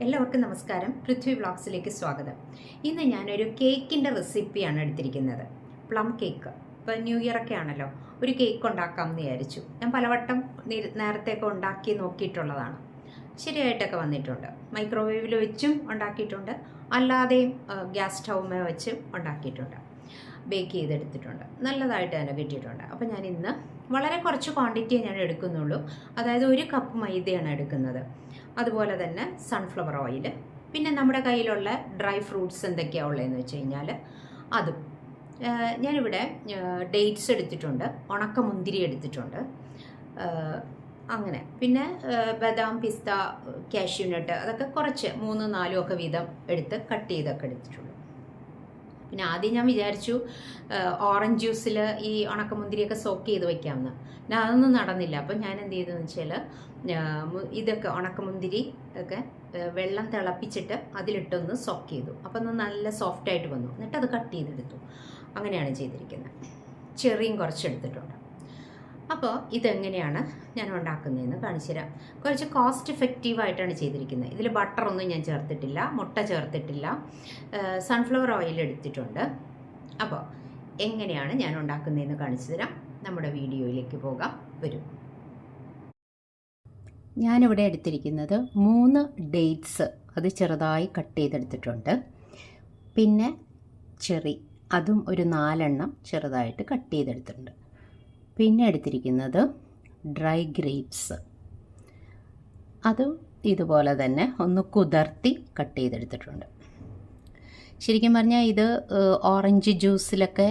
എല്ലാവർക്കും നമസ്കാരം. പൃഥ്വി വ്ളോഗ്സിലേക്ക് സ്വാഗതം. ഇന്ന് ഞാനൊരു കേക്കിന്റെ റെസിപ്പിയാണ് എടുത്തിരിക്കുന്നത്. Plum cake. ഇപ്പോൾ ന്യൂ ഇയർ ഒക്കെ ആണല്ലോ. ഒരു കേക്ക് ഉണ്ടാക്കാം എന്ന് വിചാരിച്ചു. ഞാൻ പലവട്ടം നിര- നേരത്തെയൊക്കെ ഉണ്ടാക്കി നോക്കിയിട്ടുള്ളതാണ്. ശരിയായിട്ടൊക്കെ വന്നിട്ടുണ്ട്. മൈക്രോവേവിൽ വെച്ചും ഉണ്ടാക്കിയിട്ടുണ്ട്. അല്ലാതെയും ഗ്യാസ് സ്റ്റൗമേ വെച്ചും ഉണ്ടാക്കിയിട്ടുണ്ട്. ബേക്ക് ചെയ്തെടുത്തിട്ടുണ്ട്. നല്ലതായിട്ട് തന്നെ കിട്ടിയിട്ടുണ്ട്. അപ്പോൾ ഞാൻ ഇന്ന് വളരെ കുറച്ച് ക്വാണ്ടിറ്റിയെ ഞാൻ എടുക്കുന്നുള്ളൂ. അതായത് ഒരു കപ്പ് മൈദയാണ് എടുക്കുന്നത്. അതുപോലെ തന്നെ സൺഫ്ലവർ ഓയിൽ പിന്നെ നമ്മുടെ കയ്യിലുള്ള ഡ്രൈ ഫ്രൂട്ട്സ് എന്തൊക്കെയാണ് ഉള്ളതെന്ന് വെച്ച് കഴിഞ്ഞാൽ അതും. ഞാനിവിടെ ഡേറ്റ്സ് എടുത്തിട്ടുണ്ട് ഉണക്കമുന്തിരി എടുത്തിട്ടുണ്ട്. അങ്ങനെ. പിന്നെ ബദാം പിസ്ത കാഷ്യൂനട്ട് അതൊക്കെ കുറച്ച് മൂന്ന് നാലും ഒക്കെ വീതം എടുത്ത് കട്ട് ചെയ്തൊക്കെ എടുത്തിട്ടുള്ളൂ പിന്നെ ആദ്യം ഞാൻ വിചാരിച്ചു ഓറഞ്ച് ജ്യൂസിൽ ഈ ഉണക്കമുന്തിരിയൊക്കെ സോക്ക് ചെയ്ത് വെക്കാമെന്ന്. പിന്നെ അതൊന്നും നടന്നില്ല. അപ്പം ഞാൻ എന്ത് ചെയ്തെന്ന് വെച്ചാൽ ഇതൊക്കെ ഉണക്കമുന്തിരി ഒക്കെ വെള്ളം തിളപ്പിച്ചിട്ട് അതിലിട്ടൊന്ന് സോക്ക് ചെയ്തു. അപ്പം ഒന്ന് നല്ല സോഫ്റ്റായിട്ട് വന്നു. എന്നിട്ട് അത് കട്ട് ചെയ്തെടുത്തു. അങ്ങനെയാണ് ചെയ്തിരിക്കുന്നത്. ചെറിയും കുറച്ചെടുത്തിട്ടുണ്ട്. അപ്പോൾ ഇതെങ്ങനെയാണ് ഞാൻ ഉണ്ടാക്കുന്നതെന്ന് കാണിച്ചു തരാം കുറച്ച് കോസ്റ്റ് എഫക്റ്റീവ് ആയിട്ടാണ് ചെയ്തിരിക്കുന്നത്. ഇതിൽ ബട്ടറൊന്നും ഞാൻ ചേർത്തിട്ടില്ല മുട്ട ചേർത്തിട്ടില്ല. സൺഫ്ലവർ ഓയിൽ എടുത്തിട്ടുണ്ട്. അപ്പോൾ എങ്ങനെയാണ് ഞാൻ ഉണ്ടാക്കുന്നതെന്ന് കാണിച്ചു തരാം നമ്മുടെ വീഡിയോയിലേക്ക് പോകാം. വരും. ഞാനിവിടെ എടുത്തിരിക്കുന്നത് മൂന്ന് ഡേറ്റ്സ് അത് ചെറുതായി കട്ട് ചെയ്തെടുത്തിട്ടുണ്ട്. പിന്നെ ചെറി അതും ഒരു നാലെണ്ണം ചെറുതായിട്ട് കട്ട് ചെയ്തെടുത്തിട്ടുണ്ട്. പിന്നെ എടുത്തിരിക്കുന്നത് ഡ്രൈ ഗ്രേപ്സ്. അതും ഇതുപോലെ തന്നെ ഒന്ന് കുതിർത്തി കട്ട് ചെയ്തെടുത്തിട്ടുണ്ട്. ശരിക്കും പറഞ്ഞാൽ ഇത് ഓറഞ്ച് ജ്യൂസിലൊക്കെ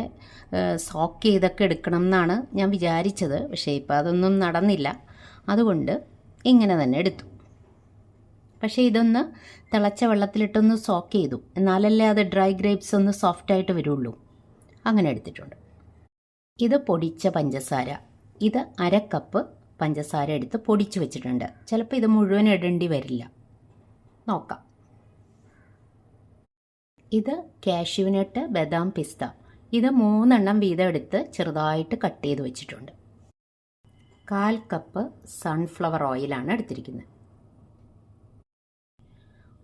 സോക്ക് ചെയ്തൊക്കെ എടുക്കണം എന്നാണ് ഞാൻ വിചാരിച്ചത്. പക്ഷേ ഇപ്പോൾ അതൊന്നും നടന്നില്ല. അതുകൊണ്ട് ഇങ്ങനെ തന്നെ എടുത്തു. പക്ഷേ ഇതൊന്ന് തിളച്ച വെള്ളത്തിലിട്ടൊന്ന് സോക്ക് ചെയ്തു. എന്നാലല്ലേ അത് ഡ്രൈ ഗ്രേപ്സ് ഒന്ന് സോഫ്റ്റായിട്ട് വരുള്ളൂ. അങ്ങനെ എടുത്തിട്ടുണ്ട്. ഇത് പൊടിച്ച പഞ്ചസാര. ഇത് അര കപ്പ് പഞ്ചസാര എടുത്ത് പൊടിച്ചു വെച്ചിട്ടുണ്ട്. ചിലപ്പോൾ ഇത് മുഴുവൻ ഇടേണ്ടി വരില്ല. നോക്കാം. ഇത് കാഷ്യൂനട്ട് ബദാം പിസ്ത. ഇത് മൂന്നെണ്ണം വീതം എടുത്ത് ചെറുതായിട്ട് കട്ട് ചെയ്ത് വെച്ചിട്ടുണ്ട്. കാൽ കപ്പ് സൺഫ്ലവർ ഓയിലാണ് എടുത്തിരിക്കുന്നത്.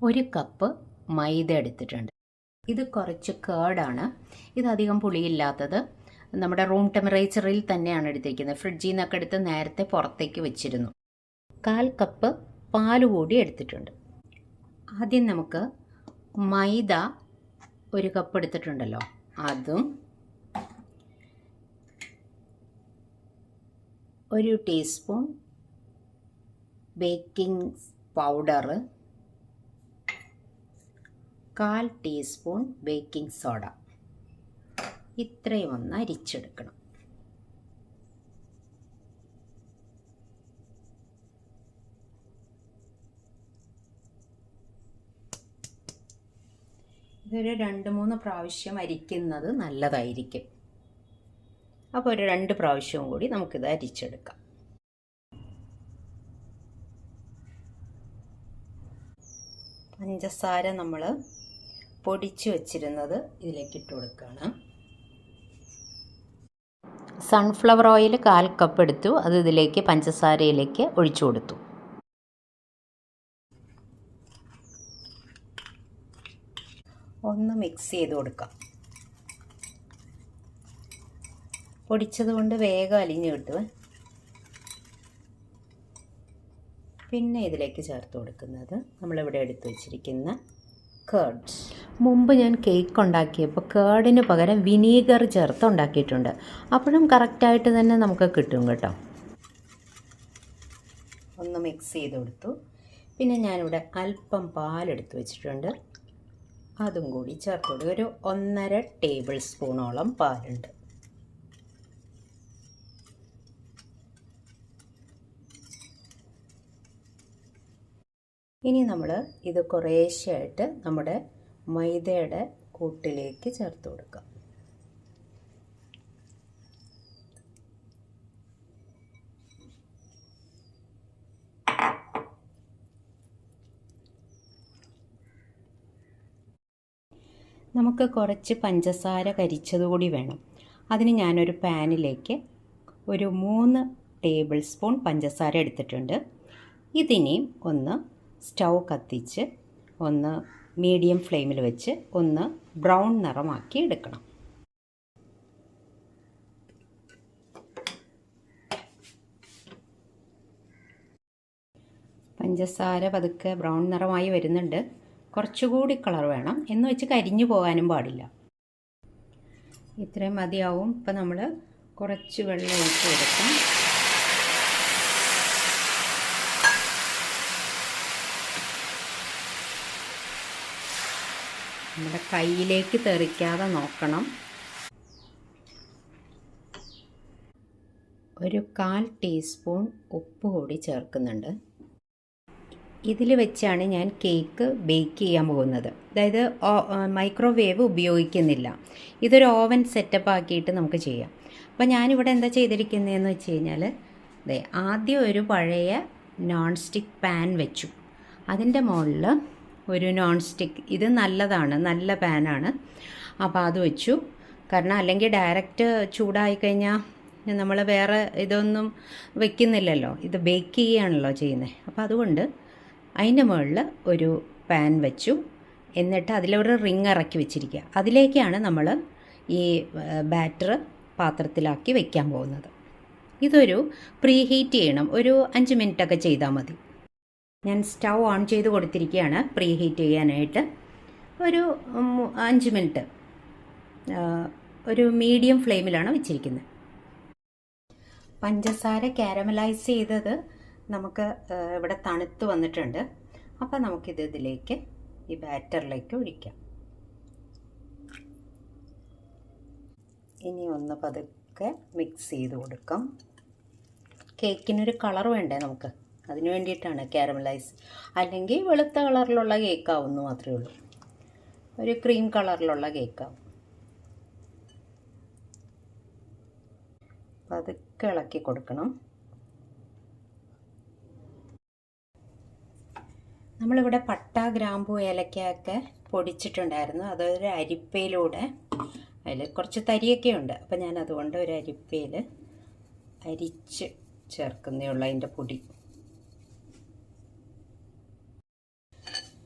ഒരു കപ്പ് മൈദ എടുത്തിട്ടുണ്ട്. ഇത് കുറച്ച് കേടാണ് ഇതധികം പുളിയില്ലാത്തത് നമ്മുടെ റൂം ടെമ്പറേച്ചറിൽ തന്നെയാണ് എടുത്തിരിക്കുന്നത് ഫ്രിഡ്ജിൽ നിന്നൊക്കെ എടുത്ത് നേരത്തെ പുറത്തേക്ക് വെച്ചിരുന്നു. കാൽ കപ്പ് പാൽ കൂടി എടുത്തിട്ടുണ്ട്. ആദ്യം നമുക്ക് മൈദ ഒരു കപ്പ് എടുത്തിട്ടുണ്ടല്ലോ. അതും ഒരു ടീസ്പൂൺ ബേക്കിംഗ് പൗഡർ കാൽ ടീസ്പൂൺ ബേക്കിംഗ് സോഡ. ഇത്രയും ഒന്ന് അരിച്ചെടുക്കണം. ഇതൊരു രണ്ട് മൂന്ന് പ്രാവശ്യം അരിക്കുന്നത് നല്ലതായിരിക്കും. അപ്പോൾ ഒരു രണ്ട് പ്രാവശ്യവും കൂടി നമുക്കിത് അരിച്ചെടുക്കാം. പഞ്ചസാര നമ്മൾ പൊടിച്ച് വച്ചിരുന്നത് ഇതിലേക്ക് ഇട്ട് കൊടുക്കുകയാണ്. സൺഫ്ലവർ ഓയിൽ കാൽ കപ്പ് എടുത്തു. അത് ഇതിലേക്ക് പഞ്ചസാരയിലേക്ക് ഒഴിച്ചു കൊടുത്തു. ഒന്ന് മിക്സ് ചെയ്ത് കൊടുക്കാം. പൊടിച്ചത് കൊണ്ട് വേഗം അലിഞ്ഞു കിട്ടുമേ പിന്നെ ഇതിലേക്ക് ചേർത്ത് കൊടുക്കുന്നത് നമ്മളിവിടെ എടുത്തു വച്ചിരിക്കുന്ന കേർഡ്സ് മുമ്പ് ഞാൻ കേക്ക് ഉണ്ടാക്കിയപ്പോൾ കേർഡിന് പകരം വിനീഗർ ചേർത്ത് ഉണ്ടാക്കിയിട്ടുണ്ട്. അപ്പോഴും കറക്റ്റായിട്ട് തന്നെ നമുക്ക് കിട്ടും കേട്ടോ. ഒന്ന് മിക്സ് ചെയ്ത് കൊടുത്തു. പിന്നെ ഞാനിവിടെ അല്പം പാലെടുത്ത് വെച്ചിട്ടുണ്ട്. അതും കൂടി ചേർത്ത് ഒരു ഒന്നര ടേബിൾ സ്പൂണോളം പാലുണ്ട്. ഇനി നമ്മൾ ഇത് കുറേശ്ശെയായിട്ട് നമ്മുടെ മൈദയുടെ കൂട്ടിലേക്ക് ചേർത്ത് കൊടുക്കാം. നമുക്ക് കുറച്ച് പഞ്ചസാര കരിച്ചതുകൂടി വേണം. അതിന് ഞാനൊരു പാനിലേക്ക് ഒരു മൂന്ന് ടേബിൾ സ്പൂൺ പഞ്ചസാര എടുത്തിട്ടുണ്ട്. ഇതിനെയും ഒന്ന് സ്റ്റൗ കത്തിച്ച് ഒന്ന് മീഡിയം ഫ്ലെയിമിൽ വെച്ച് ഒന്ന് ബ്രൗൺ നിറമാക്കി എടുക്കണം. പഞ്ചസാര പതുക്കെ ബ്രൗൺ നിറമായി വരുന്നുണ്ട്. കുറച്ചുകൂടി കളർ വേണം. എന്ന് വെച്ച് കരിഞ്ഞു പോകാനും പാടില്ല. ഇത്രയും മതിയാവും. ഇപ്പം നമ്മൾ കുറച്ച് വെള്ളം ഒഴിച്ച് കൊടുക്കാം നമ്മുടെ കയ്യിലേക്ക് തെറിക്കാതെ നോക്കണം. ഒരു കാൽ ടീസ്പൂൺ ഉപ്പ് കൂടി ചേർക്കുന്നുണ്ട്. ഇതിൽ വെച്ചാണ് ഞാൻ കേക്ക് ബേക്ക് ചെയ്യാൻ പോകുന്നത്. അതായത് മൈക്രോവേവ് ഉപയോഗിക്കുന്നില്ല. ഇതൊരു ഓവൻ സെറ്റപ്പ് ആക്കിയിട്ട് നമുക്ക് ചെയ്യാം. അപ്പോൾ ഞാനിവിടെ എന്താ ചെയ്തിരിക്കുന്നതെന്ന് വെച്ച് കഴിഞ്ഞാൽ അതെ ആദ്യം ഒരു പഴയ നോൺ സ്റ്റിക്ക് പാൻ വെച്ചു. അതിന്റെ മുകളിൽ ഒരു നോൺ സ്റ്റിക്ക് ഇത് നല്ലതാണ് നല്ല പാനാണ് അപ്പോൾ അത് വെച്ചു. കാരണം അല്ലെങ്കിൽ ഡയറക്റ്റ് ചൂടായി കഴിഞ്ഞാൽ നമ്മൾ വേറെ ഇതൊന്നും വെക്കുന്നില്ലല്ലോ. ഇത് ബേക്ക് ചെയ്യുകയാണല്ലോ ചെയ്യുന്നത് അപ്പോൾ അതുകൊണ്ട് അതിന്റെ മുകളിൽ ഒരു പാൻ വെച്ചു. എന്നിട്ട് അതിലൊരു റിങ് ഇറക്കി വെച്ചിരിക്കുക. അതിലേക്കാണ് നമ്മൾ ഈ ബാറ്റർ പാത്രത്തിലാക്കി വെക്കാൻ പോകുന്നത്. ഇതൊരു പ്രീ ഹീറ്റ് ചെയ്യണം. ഒരു അഞ്ച് മിനിറ്റൊക്കെ ചെയ്താൽ മതി. ഞാൻ സ്റ്റൗ ഓൺ ചെയ്ത് കൊടുത്തിരിക്കുകയാണ് പ്രീ ഹീറ്റ് ചെയ്യാനായിട്ട്. ഒരു അഞ്ച് മിനിറ്റ്. ഒരു മീഡിയം ഫ്ലെയിമിലാണ് വെച്ചിരിക്കുന്നത്. പഞ്ചസാര കാരമലൈസ് ചെയ്തത് നമുക്ക് ഇവിടെ തണുത്ത് വന്നിട്ടുണ്ട്. അപ്പോൾ നമുക്കിത് ഇതിലേക്ക് ഈ ബാറ്ററിലേക്ക് ഒഴിക്കാം. ഇനി ഒന്ന് പതുക്കെ മിക്സ് ചെയ്ത് കൊടുക്കാം. കേക്കിനൊരു കളർ വേണ്ടേ നമുക്ക്? അതിന് വേണ്ടിയിട്ടാണ് കാരമലൈസ്. അല്ലെങ്കിൽ വെളുത്ത കളറിലുള്ള കേക്കാവുന്നു മാത്രമേ ഉള്ളൂ. ഒരു ക്രീം കളറിലുള്ള കേക്കാവും. പതുക്കെ ഇളക്കി കൊടുക്കണം. നമ്മളിവിടെ പട്ട ഗ്രാമ്പു ഏലക്കയൊക്കെ പൊടിച്ചിട്ടുണ്ടായിരുന്നു. അതൊരു അരിപ്പയിലൂടെ. അതിൽ കുറച്ച് തരിയൊക്കെ ഉണ്ട്. അപ്പം ഞാൻ അതുകൊണ്ട് ഒരു അരിപ്പയിൽ അരിച്ച് ചേർക്കുന്നേ ഉള്ളൂ അതിന്റെ പൊടി.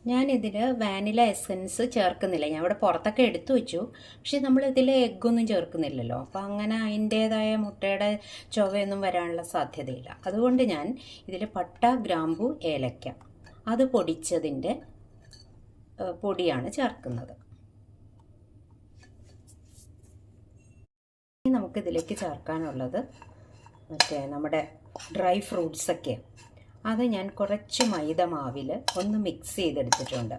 ഞാനിതിൽ വാനില എസൻസ് ചേർക്കുന്നില്ല. ഞാൻ ഇവിടെ പുറത്തൊക്കെ എടുത്തു വെച്ചു. പക്ഷെ നമ്മളിതിൽ എഗ്ഗൊന്നും ചേർക്കുന്നില്ലല്ലോ. അപ്പോൾ അങ്ങനെ അതിന്റേതായ മുട്ടയുടെ ചുവയൊന്നും വരാനുള്ള സാധ്യതയില്ല. അതുകൊണ്ട് ഞാൻ ഇതിൽ പട്ട ഗ്രാമ്പു ഏലക്ക അത് പൊടിച്ചതിന്റെ പൊടിയാണ് ചേർക്കുന്നത്. നമുക്കിതിലേക്ക് ചേർക്കാനുള്ളത് മറ്റേ നമ്മുടെ ഡ്രൈ ഫ്രൂട്ട്സൊക്കെ. അത് ഞാൻ കുറച്ച് മൈദ മാവിൽ ഒന്ന് മിക്സ് ചെയ്തെടുത്തിട്ടുണ്ട്.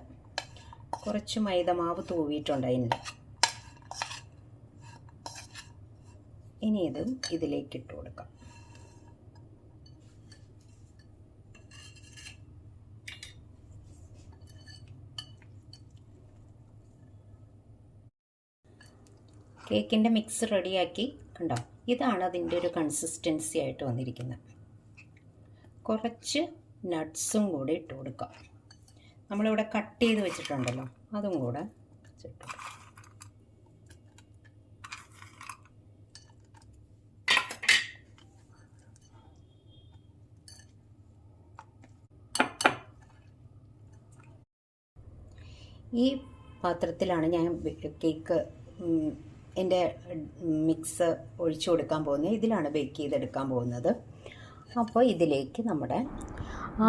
കുറച്ച് മൈദ മാവ് തൂവിയിട്ടുണ്ട് അതിന്. ഇനി ഇത് ഇതിലേക്ക് ഇട്ട് കൊടുക്കാം. കേക്കിന്റെ മിക്സ് റെഡിയാക്കി കണ്ടോ? ഇതാണ് അതിന്റെ ഒരു കൺസിസ്റ്റൻസി ആയിട്ട് വന്നിരിക്കുന്നത്. കുറച്ച് നട്ട്സും കൂടി ഇട്ട് കൊടുക്കാം നമ്മളിവിടെ കട്ട് ചെയ്ത് വെച്ചിട്ടുണ്ടല്ലോ അതും കൂടെ വെച്ചിട്ട് ഈ പാത്രത്തിലാണ് ഞാൻ കേക്ക് എന്റെ മിക്സ് ഒഴിച്ചു കൊടുക്കാൻ പോകുന്നത്. ഇതിലാണ് ബേക്ക് ചെയ്തെടുക്കാൻ പോകുന്നത്. അപ്പോൾ ഇതിലേക്ക് നമ്മുടെ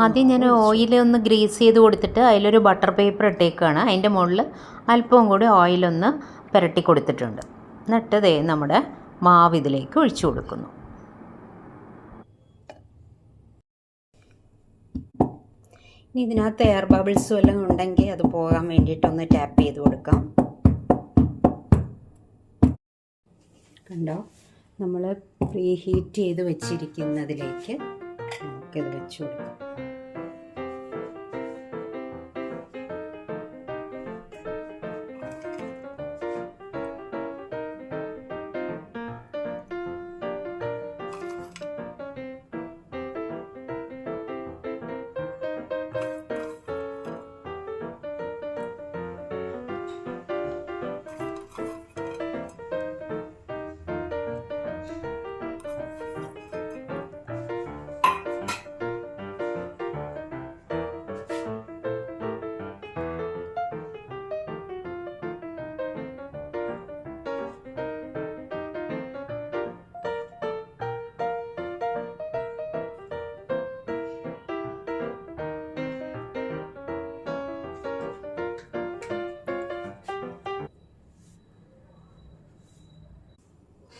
ആദ്യം ഞാൻ ഓയിൽ ഒന്ന് ഗ്രീസ് ചെയ്ത് കൊടുത്തിട്ട് അതിലൊരു ബട്ടർ പേപ്പർ ഇട്ടേക്കാണ്. അതിന്റെ മുകളിൽ അല്പം കൂടി ഓയിലൊന്ന് പുരട്ടി കൊടുത്തിട്ടുണ്ട്. എന്നിട്ട് ദേ നമ്മുടെ മാവ് ഇതിലേക്ക് ഒഴിച്ചു കൊടുക്കുന്നു. ഇനി ഇതിനകത്ത് എയർ ബബിൾസും എല്ലാം ഉണ്ടെങ്കിൽ അത് പോകാൻ വേണ്ടിയിട്ടൊന്ന് ടാപ്പ് ചെയ്ത് കൊടുക്കാം. കണ്ടോ? നമ്മൾ പ്രീ ഹീറ്റ് ചെയ്ത് വെച്ചിരിക്കുന്നതിലേക്ക് നമുക്കിത് വെച്ച് കൊടുക്കാം.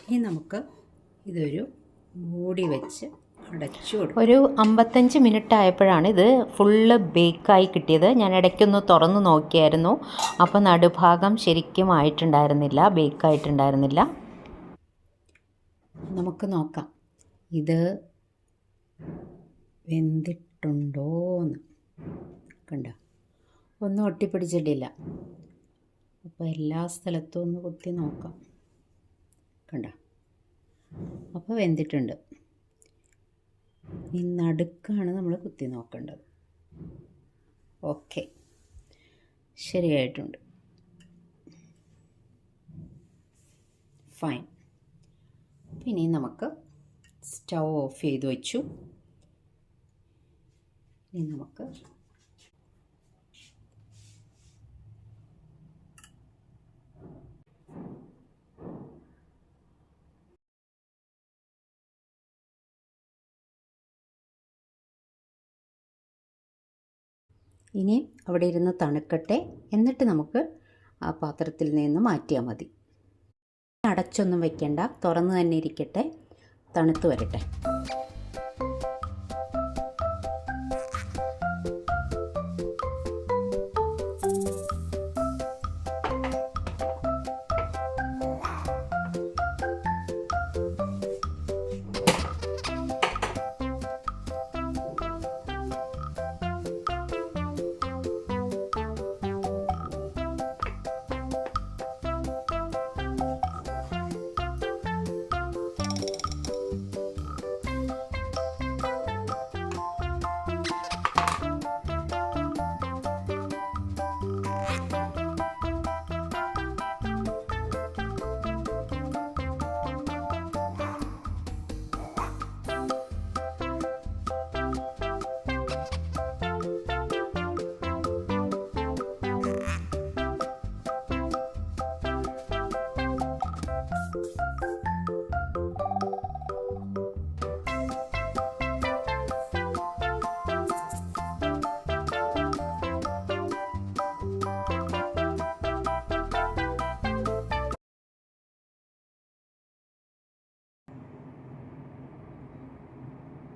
ഇനി നമുക്ക് ഇതൊരു മൂടി വെച്ച് അടച്ചു കൊടുക്കും. ഒരു അമ്പത്തഞ്ച് മിനിറ്റ് ആയപ്പോഴാണ് ഇത് ഫുള്ള് ബേക്കായി കിട്ടിയത്. ഞാൻ ഇടയ്ക്കൊന്ന് തുറന്ന് നോക്കിയായിരുന്നു. അപ്പോൾ നടുഭാഗം ശരിക്കും ആയിട്ടുണ്ടായിരുന്നില്ല ബേക്കായിട്ടുണ്ടായിരുന്നില്ല നമുക്ക് നോക്കാം. ഇത് വെന്തിട്ടുണ്ടോന്ന്. കണ്ട? ഒന്നും ഒട്ടിപ്പിടിച്ചിട്ടില്ല. അപ്പോൾ എല്ലാ സ്ഥലത്തും ഒന്ന് കുത്തി നോക്കാം. കണ്ട? അപ്പോൾ വെന്തിട്ടുണ്ട്. ഈ നടുക്കാണ് നമ്മൾ കുത്തി നോക്കേണ്ടത്. ഓക്കെ. ശരിയായിട്ടുണ്ട്. ഫൈൻ. പിന്നെ നമുക്ക് സ്റ്റൗ ഓഫ് ചെയ്ത് വെച്ചു. ഇനി നമുക്ക് ഇനി അവിടെ ഇരുന്ന് തണുക്കട്ടെ എന്നിട്ട് നമുക്ക് ആ പാത്രത്തിൽ നിന്ന് മാറ്റിയാൽ മതി. അടച്ചൊന്നും വെക്കണ്ട തുറന്ന് തന്നെ ഇരിക്കട്ടെ. തണുത്ത് വരട്ടെ.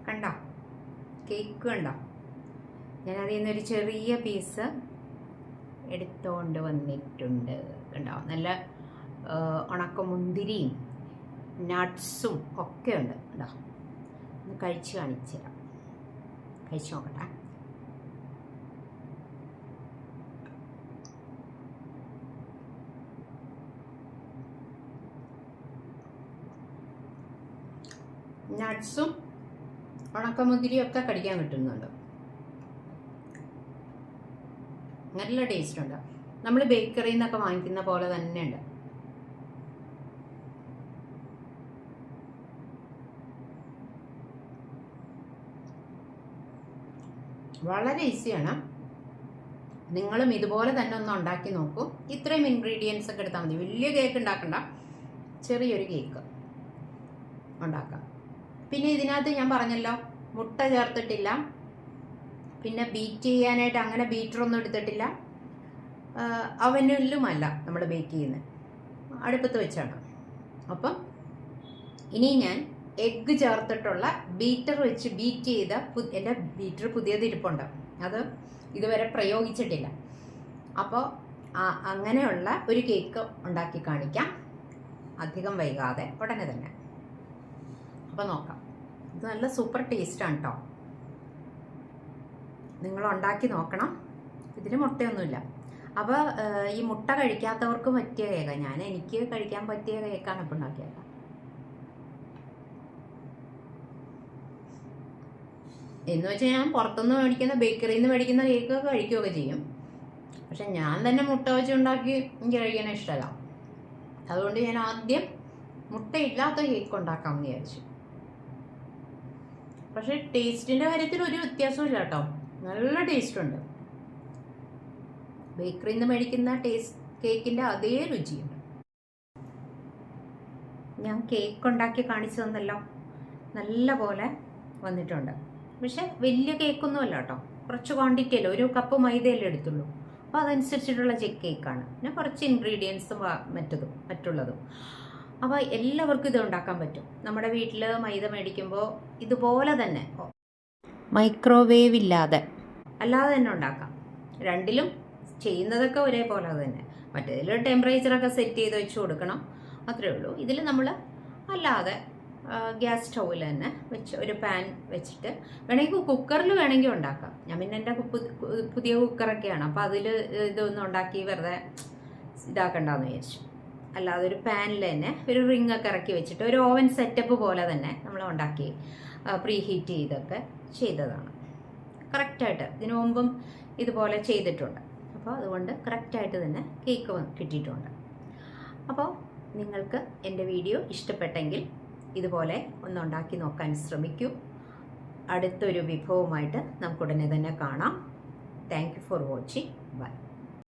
കണ്ടോ? കേക്ക് കണ്ട? ഞാൻ അതിൽ നിന്നൊരു ചെറിയ പീസ് എടുത്തുകൊണ്ട് വന്നിട്ടുണ്ട്. കണ്ടോ? നല്ല ഉണക്ക ഉണക്കമുന്തിരിയും നട്ട്സും ഒക്കെ ഉണ്ട്. കണ്ടോ? ഒന്ന് കഴിച്ച് കാണിച്ചു തരാം കഴിച്ച് നോക്കട്ടെ. നട്ട്സും ഉണക്കമുന്തിരിയും ഒക്കെ കടിക്കാൻ കിട്ടുന്നുണ്ട്. നല്ല ടേസ്റ്റ് ഉണ്ട്. നമ്മൾ ബേക്കറിയിൽ നിന്നൊക്കെ വാങ്ങിക്കുന്ന പോലെ തന്നെ ഉണ്ട്. വളരെ ഈസിയാണ് നിങ്ങളും ഇതുപോലെ തന്നെ ഒന്ന് ഉണ്ടാക്കി നോക്കൂ. ഇത്രയും ഇൻഗ്രീഡിയൻസ് ഒക്കെ എടുത്താൽ മതി. വലിയ കേക്ക് ഉണ്ടാക്കണ്ട. ചെറിയൊരു കേക്ക് ഉണ്ടാക്കാം. പിന്നെ ഇതിനകത്ത് ഞാൻ പറഞ്ഞല്ലോ മുട്ട ചേർത്തിട്ടില്ല. പിന്നെ ബീറ്റ് ചെയ്യാനായിട്ട് അങ്ങനെ ബീറ്ററൊന്നും എടുത്തിട്ടില്ല. അവനിലുമല്ല നമ്മൾ ബേക്ക് ചെയ്യുന്നത് അടുപ്പത്ത് വെച്ചാണ് അപ്പം ഇനി ഞാൻ എഗ്ഗ് ചേർത്തിട്ടുള്ള ബീറ്റർ വെച്ച് ബീറ്റ് ചെയ്ത എന്റെ ബീറ്റർ പുതിയത് ഇരിപ്പുണ്ട്. അത് ഇതുവരെ പ്രയോഗിച്ചിട്ടില്ല. അപ്പോൾ അങ്ങനെയുള്ള ഒരു കേക്ക് ഉണ്ടാക്കി കാണിക്കാം. അധികം വൈകാതെ. ഉടനെ തന്നെ. അപ്പോൾ നോക്കാം. ഇത് നല്ല സൂപ്പർ ടേസ്റ്റാണ് കേട്ടോ നിങ്ങൾ ഉണ്ടാക്കി നോക്കണം. ഇതിന് മുട്ടയൊന്നുമില്ല. അപ്പോൾ ഈ മുട്ട കഴിക്കാത്തവർക്ക് പറ്റിയ കേക്ക. ഞാൻ എനിക്ക് കഴിക്കാൻ പറ്റിയ കേക്കാണ് ഇപ്പോൾ ഉണ്ടാക്കിയത്. എന്ന് വെച്ചാൽ ഞാൻ പുറത്തുനിന്ന് മേടിക്കുന്ന ബേക്കറിയിൽ നിന്ന് മേടിക്കുന്ന കേക്കൊക്കെ കഴിക്കുകയൊക്കെ ചെയ്യും. പക്ഷെ ഞാൻ തന്നെ മുട്ട വെച്ച് ഉണ്ടാക്കി എനിക്ക് കഴിക്കാൻ ഇഷ്ടമല്ല അതുകൊണ്ട് ഞാൻ ആദ്യം മുട്ടയില്ലാത്ത കേക്ക് ഉണ്ടാക്കാമെന്ന് വിചാരിച്ചു. പക്ഷെ ടേസ്റ്റിന്റെ കാര്യത്തിൽ ഒരു വ്യത്യാസവും ഇല്ല കേട്ടോ. നല്ല ടേസ്റ്റ് ഉണ്ട് ബേക്കറിയിൽ നിന്ന് മേടിക്കുന്ന ടേസ്റ്റ് കേക്കിന്റെ അതേ രുചിയുണ്ട്. ഞാൻ കേക്ക് ഉണ്ടാക്കി കാണിച്ചു തന്നല്ലോ. നല്ല പോലെ വന്നിട്ടുണ്ട്. പക്ഷെ വലിയ കേക്കൊന്നും അല്ല കേട്ടോ. കുറച്ച് ക്വാണ്ടിറ്റി അല്ല? ഒരു കപ്പ് മൈദയല്ലേ എടുത്തുള്ളൂ. അപ്പോൾ അതനുസരിച്ചിട്ടുള്ള കേക്കാണ്. പിന്നെ കുറച്ച് ഇൻഗ്രീഡിയൻസും മറ്റതും മറ്റുള്ളതും. അപ്പോൾ എല്ലാവർക്കും ഇത് ഉണ്ടാക്കാൻ പറ്റും. നമ്മുടെ വീട്ടിൽ മൈദ മേടിക്കുമ്പോൾ ഇതുപോലെ തന്നെ. മൈക്രോവേവ് ഇല്ലാതെ. അല്ലാതെ തന്നെ ഉണ്ടാക്കാം. രണ്ടിലും ചെയ്യുന്നതൊക്കെ ഒരേപോലെ തന്നെ. മറ്റേതിൽ ടെമ്പറേച്ചറൊക്കെ സെറ്റ് ചെയ്ത് വെച്ച് കൊടുക്കണം. അത്രേ ഉള്ളൂ. ഇതിൽ നമ്മൾ അല്ലാതെ ഗ്യാസ് സ്റ്റൗവിൽ തന്നെ വെച്ച് ഒരു പാൻ വെച്ചിട്ട് വേണമെങ്കിൽ കുക്കറിൽ വേണമെങ്കിൽ ഉണ്ടാക്കാം. ഞാൻ പിന്നെ എന്റെ പുതിയ കുക്കറൊക്കെയാണ്. അപ്പോൾ അതിൽ ഇതൊന്നും ഉണ്ടാക്കി വെറുതെ ഇതാക്കണ്ടെന്ന് വിചാരിച്ചു. അല്ലാതെ ഒരു പാനിൽ തന്നെ ഒരു റിങ് ഒക്കെ ഇറക്കി വെച്ചിട്ട് ഒരു ഓവൻ സെറ്റപ്പ് പോലെ തന്നെ നമ്മൾ ഉണ്ടാക്കി പ്രീ ഹീറ്റ് ചെയ്തൊക്കെ ചെയ്തതാണ്. കറക്റ്റായിട്ട് ഇതിനു മുമ്പും ഇതുപോലെ ചെയ്തിട്ടുണ്ട്. അപ്പോൾ അതുകൊണ്ട് കറക്റ്റായിട്ട് തന്നെ കേക്ക് കിട്ടിയിട്ടുണ്ട്. അപ്പോൾ നിങ്ങൾക്ക് എന്റെ വീഡിയോ ഇഷ്ടപ്പെട്ടെങ്കിൽ ഇതുപോലെ ഒന്ന് ഉണ്ടാക്കി നോക്കാൻ ശ്രമിക്കൂ. അടുത്തൊരു വിഭവമായിട്ട് നമുക്കുടനെ തന്നെ കാണാം. Thank you for watching bye